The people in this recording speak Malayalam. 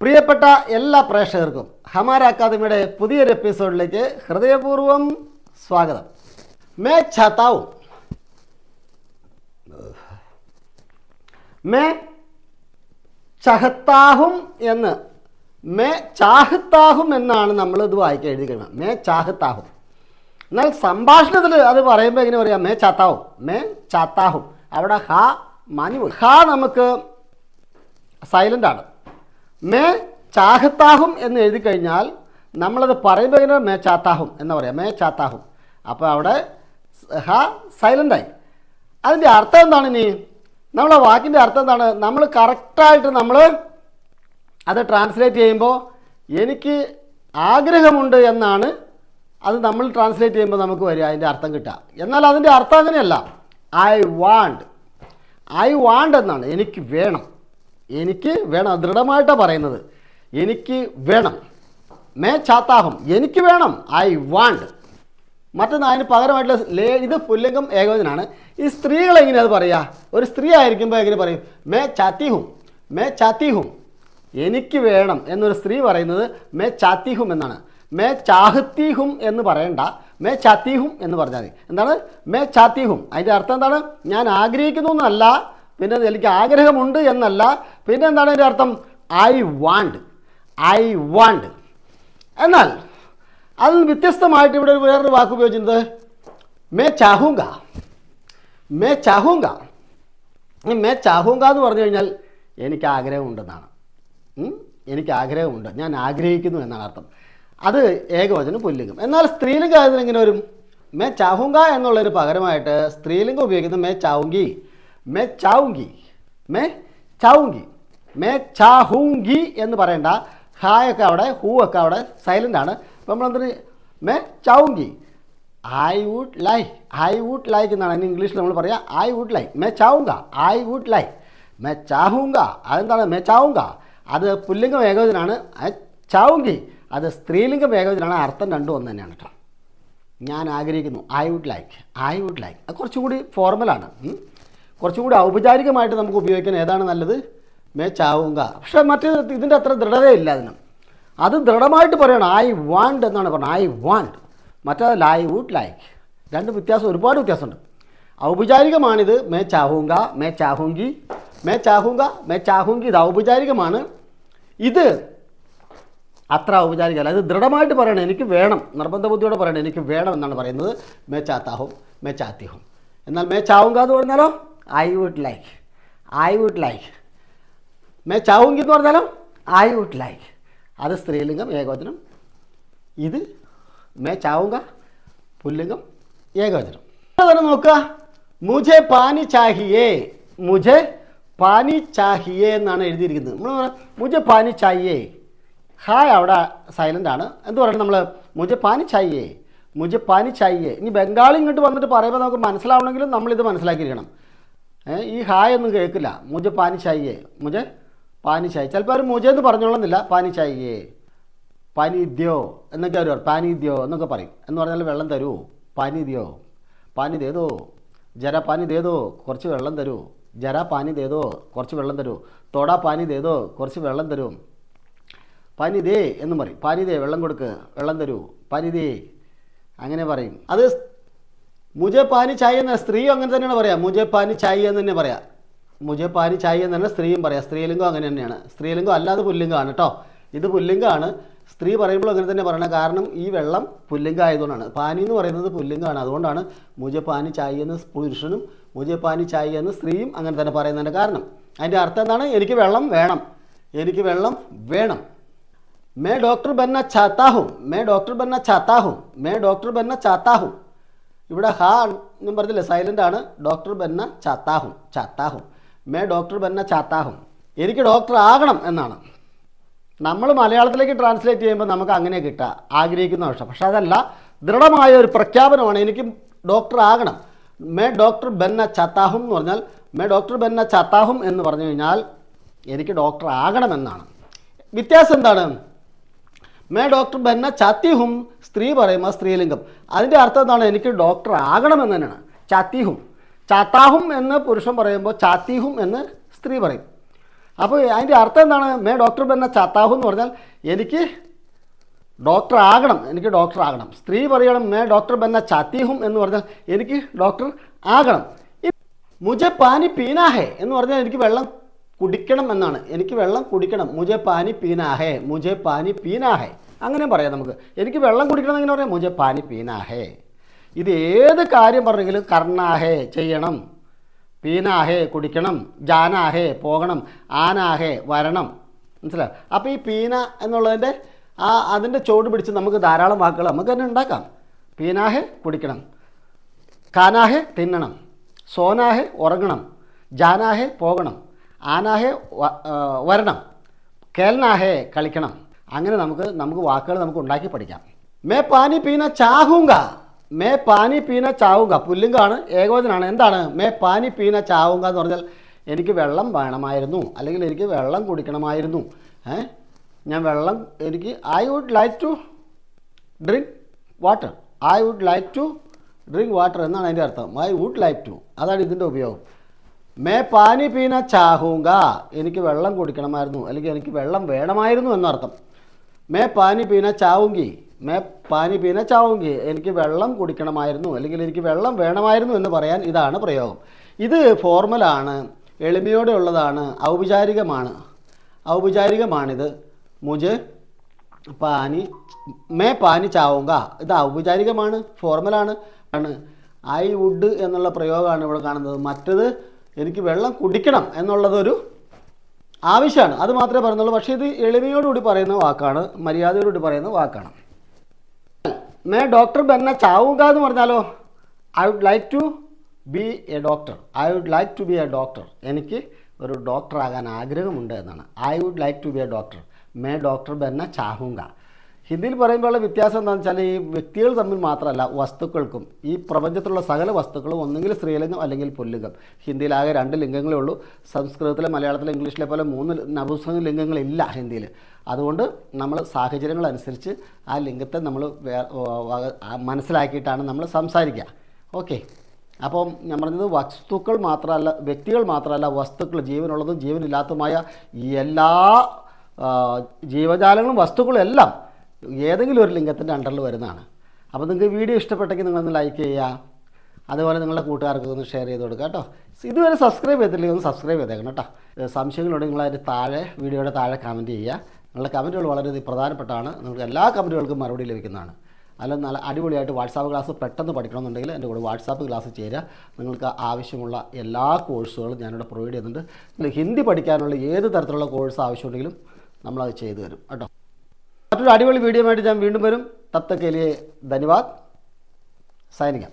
പ്രിയപ്പെട്ട എല്ലാ പ്രേക്ഷകർക്കും ഹമാര അക്കാദമിയുടെ പുതിയൊരു എപ്പിസോഡിലേക്ക് ഹൃദയപൂർവം സ്വാഗതം. മേ ഛാത്താവും മേ ചഹത്താഹും എന്ന് മേ ചാഹത്താഹും എന്നാണ് നമ്മൾ ഇത് വായിക്കാൻ എഴുതിക്കുന്നത് മേ ചാഹത്താഹും. എന്നാൽ സംഭാഷണത്തിൽ അത് പറയുമ്പോൾ എങ്ങനെ പറയാം? മേ ചാത്താവും. മേ ചാത്താഹും. അവിടെ ഹ മാഞ്ഞു ഹാ നമുക്ക് സൈലന്റ് ആണ്. മേ ചാഹത്താഹും എന്ന് എഴുതി കഴിഞ്ഞാൽ നമ്മളത് പറയുമ്പോൾ ഇങ്ങനെ മേ ചാത്താഹും എന്ന് പറയാം. മേ ചാത്താഹും. അപ്പോൾ അവിടെ ഹ സൈലന്റായി അതിന്റെ അർത്ഥം എന്താണ് ഇനി? നമ്മളെ വാക്കിന്റെ അർത്ഥം എന്താണ്? നമ്മൾ കറക്റ്റായിട്ട് നമ്മൾ അത് ട്രാൻസ്ലേറ്റ് ചെയ്യുമ്പോൾ എനിക്ക് ആഗ്രഹമുണ്ട് എന്നാണ് അത് നമ്മൾ ട്രാൻസ്ലേറ്റ് ചെയ്യുമ്പോൾ നമുക്ക് വരിക അതിന്റെ അർത്ഥം കിട്ടുക. എന്നാൽ അതിന്റെ അർത്ഥം അങ്ങനെയല്ല. ഐ വാണ്ട് ഐ വാണ്ട് എന്നാണ്. എനിക്ക് വേണം. എനിക്ക് വേണം ദൃഢമായിട്ടാണ് പറയുന്നത്. എനിക്ക് വേണം. മേ ചാത്താഹം എനിക്ക് വേണം. I want. മറ്റൊന്ന് അതിന് പകരമായിട്ടുള്ള ലേ ഇത് പുല്ലിംഗം ഏകവചനാണ്. ഈ സ്ത്രീകൾ എങ്ങനെ അത് പറയുക ഒരു സ്ത്രീ ആയിരിക്കുമ്പോൾ എങ്ങനെ പറയും? മേ ചാത്തിഹും മേ ചാത്തിഹും. എനിക്ക് വേണം എന്നൊരു സ്ത്രീ പറയുന്നത് മേ ചാത്തിഹും എന്നാണ്. മേ ചാഹത്തിഹും എന്ന് പറയണ്ട. മേ ചാത്തിഹും എന്ന് പറഞ്ഞാൽ മതി. എന്താണ്? മേ ചാത്തിഹും. അതിന്റെ അർത്ഥം എന്താണ്? ഞാൻ ആഗ്രഹിക്കുന്നു എന്നല്ല. പിന്നെ എനിക്ക് ആഗ്രഹമുണ്ട് എന്നല്ല. പിന്നെ എന്താണ് അതിന്റെ അർത്ഥം? ഐ വാണ്ട് ഐ വാണ്ട് എന്നാൽ അതിൽ വ്യത്യസ്തമായിട്ട് ഇവിടെ വേറൊരു വാക്ക് ഉപയോഗിക്കുന്നത് മേ ചാഹൂങ്ക. മേ ചാഹൂങ്ക. മേ ചാഹൂങ്ക എന്ന് പറഞ്ഞു കഴിഞ്ഞാൽ എനിക്ക് ആഗ്രഹമുണ്ടെന്നാണ്? എനിക്ക് ആഗ്രഹമുണ്ട്. ഞാൻ ആഗ്രഹിക്കുന്നു എന്നാണ് അർത്ഥം. അത് ഏകവചനം പുല്ലിംഗം. എന്നാൽ സ്ത്രീലിംഗം അതിനെങ്ങനെ വരും? മേ ചാഹുങ്ക എന്നുള്ളൊരു പകരമായിട്ട് സ്ത്രീലിംഗം ഉപയോഗിക്കുന്നത് മേ ചാവുങ്കി മേ ചാവുങ്കി മേ ചാവുങ്കി മേ ചാഹുങ്കി എന്ന് പറയണ്ട. ഹായൊക്കെ അവിടെ ഹൂ ഒക്കെ അവിടെ സൈലന്റ് ആണ്. അപ്പോൾ നമ്മളെന്തിന്? മേ ചാവുങ്കി. I would like I would like എന്നാണ്. അതിന് ഇംഗ്ലീഷിൽ നമ്മൾ പറയുക ഐ വുഡ് ലൈക്ക് മേ ചാവുങ്ക ഐ വുഡ് ലൈക്ക് മേ ചാഹുങ്ക അതെന്താണ്? മേ ചാവുങ്ക. അത് പുല്ലിംഗം ഏകവചനാണ്. ചാവുങ്കി അത് സ്ത്രീലിംഗം ഏകവചനാണ്. അർത്ഥം രണ്ടും ഒന്ന് തന്നെയാണ് കേട്ടോ. ഞാൻ ആഗ്രഹിക്കുന്നു I would like I would like അത് കുറച്ചും കൂടി ഫോർമലാണ്. കുറച്ചും കൂടി ഔപചാരികമായിട്ട് നമുക്ക് ഉപയോഗിക്കാൻ ഏതാണ് നല്ലത്? മേ ചാവുങ്ക. പക്ഷേ മറ്റേ ഇതിന്റെ അത്ര ദൃഢതയില്ല അതിന്. അത് ദൃഢമായിട്ട് പറയണം. ഐ വാണ്ട് എന്നാണ് പറഞ്ഞത്. ഐ വാണ്ട് മറ്റേ ലൈ വുഡ് ലൈക്ക് രണ്ട് വ്യത്യാസം ഒരുപാട് വ്യത്യാസമുണ്ട്. ഔപചാരികമാണിത്. മേ ചാഹുങ്ക മേ ചാഹുങ്കി മേ ചാഹുങ്ക മേ ചാഹുങ്കി. ഇത് ഔപചാരികമാണ്. ഇത് അത്ര ഔപചാരികമല്ല. ഇത് ദൃഢമായിട്ട് പറയണം. എനിക്ക് വേണം. നിർബന്ധ ബുദ്ധിയോടെ പറയണം. എനിക്ക് വേണം എന്നാണ് പറയുന്നത്. മേ ചാത്താഹും മേ ചാത്തിഹും എന്നാൽ മേ ചാവുങ്ക എന്ന് പറഞ്ഞാലോ? I would like I would like may ചാവുങ്കി എന്ന് പറഞ്ഞാലോ? ഐ വുഡ് ലൈക്ക് അത് സ്ത്രീലിംഗം ഏകവചനം. ഇത് മേ ചാവുങ്ക പുല്ലിംഗം ഏകവചനം. അതുപോലെ നോക്കുക. മുജെ പാനി ചാഹിയേ. മുജെ പാനി ചാഹിയേ എന്നാണ് എഴുതിയിരിക്കുന്നത്. നമ്മൾ മുജെ പാനി ചാഹിയേ. ഹായ് അവിടെ സൈലന്റ് ആണ്. എന്ത് പറയണം നമ്മൾ മുജെ പാനി ചാഹിയേ. മുജെ പാനി ചാഹിയേ. ഇനി ബംഗാളി ഇങ്ങോട്ട് വന്നിട്ട് പറയുമ്പോൾ നമുക്ക് മനസ്സിലാവണമെങ്കിലും നമ്മളിത് മനസ്സിലാക്കിയിരിക്കണം. ഈ ഹായ് ഒന്നും കേൾക്കില്ല. മുജ പാനി ചായേ മുജ പാനി ചിലപ്പോൾ അവർ മുജ എന്ന് പറഞ്ഞോളുന്നില്ല. പാനി പാനിദ്യോ എന്നൊക്കെ അവർ പാനിദ്യോ എന്നൊക്കെ പറയും. എന്ന് പറഞ്ഞാൽ വെള്ളം തരൂ. പാനിദ്യോ. പാനി തേതോ ജര പാനി തേതോ കുറച്ച് വെള്ളം തരൂ. ജര പാനി തേതോ കുറച്ച് വെള്ളം തരൂ. തൊട പാനി തേതോ കുറച്ച് വെള്ളം തരും. പാനി ദേ എന്ന് പറയും. പാനിതേ വെള്ളം കൊടുക്ക്. വെള്ളം തരൂ. പാനി അങ്ങനെ പറയും. അത് മുജെ പാനി ചായ എന്ന സ്ത്രീയും അങ്ങനെ തന്നെയാണ് പറയാം മുജെ പാനി ചായ എന്ന് തന്നെ പറയാം മുജെ പാനി ചായ എന്ന് തന്നെ സ്ത്രീയും പറയാം സ്ത്രീലിംഗം അങ്ങനെ തന്നെയാണ് സ്ത്രീലിംഗം അല്ലാതെ പുല്ലിംഗമാണ് കേട്ടോ ഇത് പുല്ലിംഗമാണ് സ്ത്രീ പറയുമ്പോൾ അങ്ങനെ തന്നെ പറയണം കാരണം ഈ വെള്ളം പുല്ലിംഗം ആയതുകൊണ്ടാണ് പാനി എന്ന് പറയുന്നത് പുല്ലിംഗമാണ് അതുകൊണ്ടാണ് മുജെ പാനി ചായ എന്ന് പുരുഷനും മുജെ പാനി ചായ എന്ന് സ്ത്രീയും അങ്ങനെ തന്നെ പറയുന്നതിൻ്റെ കാരണം അതിൻ്റെ അർത്ഥം എന്താണ് എനിക്ക് വെള്ളം വേണം എനിക്ക് വെള്ളം വേണം मैं डॉक्टर बनना चाहता हूँ मैं डॉक्टर बनना चाहता हूँ मैं डॉक्टर बनना चाहता हूँ ഇവിടെ ഹാ എന്നും പറഞ്ഞില്ലേ? സൈലന്റ് ആണ്. ഡോക്ടർ ബന്ന ചാത്താഹും ചാത്താഹും മേ ഡോക്ടർ ബന്ന ചാത്താഹും എനിക്ക് ഡോക്ടർ ആകണം എന്നാണ്. നമ്മൾ മലയാളത്തിലേക്ക് ട്രാൻസ്ലേറ്റ് ചെയ്യുമ്പോൾ നമുക്ക് അങ്ങനെ കിട്ടുക. ആഗ്രഹിക്കുന്ന പക്ഷം. പക്ഷെ അതല്ല ദൃഢമായ ഒരു പ്രഖ്യാപനമാണ് എനിക്ക് ഡോക്ടർ ആകണം. മേ ഡോക്ടർ ബന്ന ചത്താഹും എന്ന് പറഞ്ഞാൽ മേ ഡോക്ടർ ബന്ന ചത്താഹും എന്ന് പറഞ്ഞു കഴിഞ്ഞാൽ എനിക്ക് ഡോക്ടർ ആകണമെന്നാണ് വ്യത്യാസം എന്താണ്? മേ ഡോക്ടർ ബന്ന ചത്തിഹും സ്ത്രീ പറയുമ്പോൾ സ്ത്രീലിംഗം. അതിന്റെ അർത്ഥം എന്താണ്? എനിക്ക് ഡോക്ടർ ആകണമെന്ന് തന്നെയാണ്. ചത്തിഹും. ചാത്താഹും എന്ന് പുരുഷൻ പറയുമ്പോൾ ചാത്തിഹും എന്ന് സ്ത്രീ പറയും. അപ്പോൾ അതിന്റെ അർത്ഥം എന്താണ്? മേ ഡോക്ടർ ബന്ന ചാത്താഹും എന്ന് പറഞ്ഞാൽ എനിക്ക് ഡോക്ടർ ആകണം. എനിക്ക് ഡോക്ടർ ആകണം. സ്ത്രീ പറയണം മേ ഡോക്ടർ ബന്ന ചാത്തിഹും എന്ന് പറഞ്ഞാൽ എനിക്ക് ഡോക്ടർ ആകണം. മുജ പാനി പീനാഹേ എന്ന് പറഞ്ഞാൽ എനിക്ക് വെള്ളം കുടിക്കണം എന്നാണ് എനിക്ക് വെള്ളം കുടിക്കണം. മുജെ പാനി പീനാഹേ മുജെ പാനി പീനാഹേ. അങ്ങനെ പറയാം നമുക്ക്. എനിക്ക് വെള്ളം കുടിക്കണം എങ്ങനെ പറയാം മുജെ പാനി പീനാഹേ. ഇത് ഏത് കാര്യം പറഞ്ഞെങ്കിലും കർണാഹേ ചെയ്യണം. പീനാഹേ കുടിക്കണം. ജാനാഹേ പോകണം. ആനാഹേ വരണം. മനസ്സിലായോ? അപ്പോൾ ഈ പീന എന്നുള്ളതിന്റെ ആ അതിന്റെ ചുവട് പിടിച്ച് നമുക്ക് ധാരാളം വാക്കുകൾ നമുക്ക് തന്നെ ഉണ്ടാക്കാം. പീനാഹെ കുടിക്കണം. കാനാഹെ തിന്നണം. സോനാഹെ ഉറങ്ങണം. ജാനാഹെ പോകണം. ആനാഹെ വരണം. കേൽനാഹെ കളിക്കണം. അങ്ങനെ നമുക്ക് നമുക്ക് വാക്കുകൾ നമുക്ക് ഉണ്ടാക്കി പഠിക്കാം. മേ പാനി പീന ചാഹുങ്ക. മേ പാനി പീന ചാവുക പുല്ലിങ്കാണ് ഏകോചനാണ് എന്താണ്? മേ പാനി പീന ചാവുക എന്ന് പറഞ്ഞാൽ എനിക്ക് വെള്ളം വേണമായിരുന്നു. അല്ലെങ്കിൽ എനിക്ക് വെള്ളം കുടിക്കണമായിരുന്നു. ഏ? ഞാൻ വെള്ളം എനിക്ക് I would like to drink water I would like to drink water എന്നാണ് അതിന്റെ അർത്ഥം. ഐ വുഡ് ലൈക്ക് ടു അതാണ് ഇതിന്റെ ഉപയോഗം. മേ പാനി പീന ചാഹൂങ്ക. എനിക്ക് വെള്ളം കുടിക്കണമായിരുന്നു. അല്ലെങ്കിൽ എനിക്ക് വെള്ളം വേണമായിരുന്നു എന്നർത്ഥം. മേ പാനി പീന ചാവുങ്കി മേ പാനി പീന ചാവുങ്കി എനിക്ക് വെള്ളം കുടിക്കണമായിരുന്നു. അല്ലെങ്കിൽ എനിക്ക് വെള്ളം വേണമായിരുന്നു എന്ന് പറയാൻ ഇതാണ് പ്രയോഗം. ഇത് ഫോർമലാണ്. എളിമയോടെ ഉള്ളതാണ് ഔപചാരികമാണ്. ഔപചാരികമാണിത്. മുജ് പാനി മേ പാനി ചാവുങ്ക ഇത് ഔപചാരികമാണ് ഫോർമലാണ്. ആണ്. ഐ വുഡ് എന്നുള്ള പ്രയോഗമാണ് ഇവിടെ കാണുന്നത്. മറ്റത് എനിക്ക് വെള്ളം കുടിക്കണം എന്നുള്ളതൊരു ആവശ്യമാണ്. അത് മാത്രമേ പറയുന്നുള്ളൂ. പക്ഷേ ഇത് എളിമയോടുകൂടി പറയുന്ന വാക്കാണ് മര്യാദയോടുകൂടി പറയുന്ന വാക്കാണ്. മേ ഡോക്ടർ ബന്ന ചാവുക എന്ന് പറഞ്ഞാലോ? I would like to be a doctor. I would like to be a doctor. എനിക്ക് ഒരു ഡോക്ടർ ആകാൻ ആഗ്രഹമുണ്ട് എന്നാണ്. I would like to be a doctor. May doctor ബന്ന ചാഹൂങ്ക ഹിന്ദിയിൽ പറയുമ്പോഴുള്ള വ്യത്യാസം എന്താണെന്ന് വെച്ചാൽ ഈ വ്യക്തികൾ തമ്മിൽ മാത്രമല്ല വസ്തുക്കൾക്കും ഈ പ്രപഞ്ചത്തിലുള്ള സകല വസ്തുക്കളും ഒന്നുകിൽ സ്ത്രീലിംഗം അല്ലെങ്കിൽ പുല്ലിംഗം. ഹിന്ദിയിൽ ആകെ രണ്ട് ലിംഗങ്ങളേ ഉള്ളൂ. സംസ്കൃതത്തിലെ മലയാളത്തിലെ ഇംഗ്ലീഷിലെ പോലെ മൂന്ന് നപുസംഗ ലിംഗങ്ങളില്ല ഹിന്ദിയിൽ. അതുകൊണ്ട് നമ്മൾ സാഹചര്യങ്ങളനുസരിച്ച് ആ ലിംഗത്തെ നമ്മൾ മനസ്സിലാക്കിയിട്ടാണ് നമ്മൾ സംസാരിക്കുക. ഓക്കെ. അപ്പം ഞാൻ പറഞ്ഞത് വസ്തുക്കൾ മാത്രമല്ല വ്യക്തികൾ മാത്രമല്ല വസ്തുക്കൾ ജീവനുള്ളതും ജീവനില്ലാത്തതുമായ എല്ലാ ജീവജാലങ്ങളും വസ്തുക്കളും എല്ലാം ഏതെങ്കിലും ഒരു ലിംഗത്തിന്റെ അണ്ടറിൽ വരുന്നതാണ്. അപ്പോൾ നിങ്ങൾക്ക് വീഡിയോ ഇഷ്ടപ്പെട്ടെങ്കിൽ നിങ്ങളൊന്ന് ലൈക്ക് ചെയ്യുക. അതുപോലെ നിങ്ങളുടെ കൂട്ടുകാർക്ക് ഒന്ന് ഷെയർ ചെയ്ത് കൊടുക്കുക കേട്ടോ. ഇതുവരെ സബ്സ്ക്രൈബ് ചെയ്തില്ലെങ്കിൽ ഒന്ന് സബ്സ്ക്രൈബ് ചെയ്തേക്കണം കേട്ടോ. സംശയങ്ങളുണ്ടെങ്കിൽ നിങ്ങളതിന്റെ താഴെ വീഡിയോയുടെ താഴെ കമന്റ് ചെയ്യുക. നിങ്ങളുടെ കമന്റുകൾ വളരെ പ്രധാനപ്പെട്ടതാണ്. നിങ്ങൾക്ക് എല്ലാ കമന്റുകൾക്കും മറുപടി ലഭിക്കുന്നതാണ്. അല്ല നല്ല അടിപൊളിയായിട്ട് വാട്സാപ്പ് ക്ലാസ് പെട്ടെന്ന് പഠിക്കണമെന്നുണ്ടെങ്കിൽ എന്റെ കൂടെ വാട്സാപ്പ് ക്ലാസ് ചേരുക. നിങ്ങൾക്ക് ആവശ്യമുള്ള എല്ലാ കോഴ്സുകളും ഞാനിവിടെ പ്രൊവൈഡ് ചെയ്യുന്നുണ്ട്. നിങ്ങൾ ഹിന്ദി പഠിക്കാനുള്ള ഏത് തരത്തിലുള്ള കോഴ്സ് ആവശ്യമുണ്ടെങ്കിലും നമ്മളത് ചെയ്തു തരും കേട്ടോ. മറ്റൊരു അടിപൊളി വീഡിയോ ആയിട്ട് ഞാൻ വീണ്ടും വരും. തത്തക്കേലിയെ ധന്യവാദ്. സൈനികം.